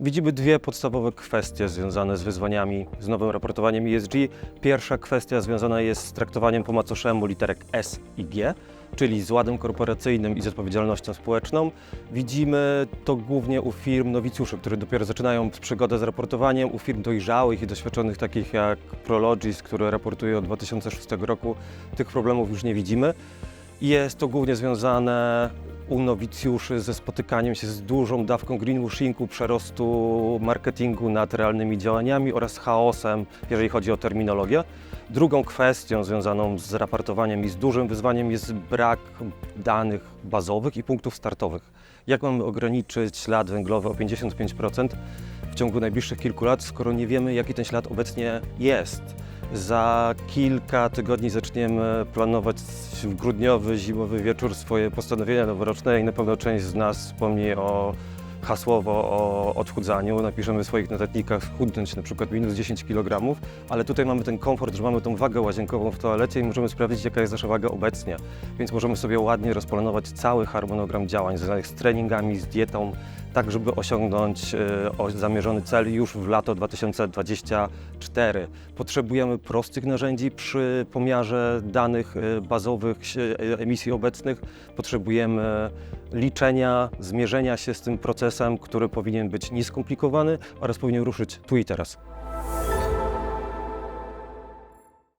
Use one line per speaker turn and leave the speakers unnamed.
Widzimy dwie podstawowe kwestie związane z wyzwaniami z nowym raportowaniem ESG. Pierwsza kwestia związana jest z traktowaniem po macoszemu literek S i G, czyli z ładem korporacyjnym i z odpowiedzialnością społeczną. Widzimy to głównie u firm nowicjuszy, które dopiero zaczynają przygodę z raportowaniem, u firm dojrzałych i doświadczonych takich jak Prologis, które raportuje od 2006 roku. Tych problemów już nie widzimy. Jest to głównie związane u nowicjuszy ze spotykaniem się z dużą dawką greenwashingu, przerostu marketingu nad realnymi działaniami oraz chaosem, jeżeli chodzi o terminologię. Drugą kwestią związaną z raportowaniem i z dużym wyzwaniem jest brak danych bazowych i punktów startowych. Jak mamy ograniczyć ślad węglowy o 55% w ciągu najbliższych kilku lat, skoro nie wiemy, jaki ten ślad obecnie jest? Za kilka tygodni zaczniemy planować w grudniowy, zimowy wieczór swoje postanowienia noworoczne i na pewno część z nas wspomni o hasłowo o odchudzaniu. Napiszemy w swoich notatnikach schudnąć na przykład minus 10 kg, ale tutaj mamy ten komfort, że mamy tą wagę łazienkową w toalecie i możemy sprawdzić, jaka jest nasza waga obecnie. Więc możemy sobie ładnie rozplanować cały harmonogram działań związanych z treningami, z dietą, tak żeby osiągnąć e, zamierzony cel już w lato 2024. Potrzebujemy prostych narzędzi przy pomiarze danych e, bazowych e, emisji obecnych. Potrzebujemy liczenia, zmierzenia się z tym procesem, który powinien być nieskomplikowany oraz powinien ruszyć tu i teraz.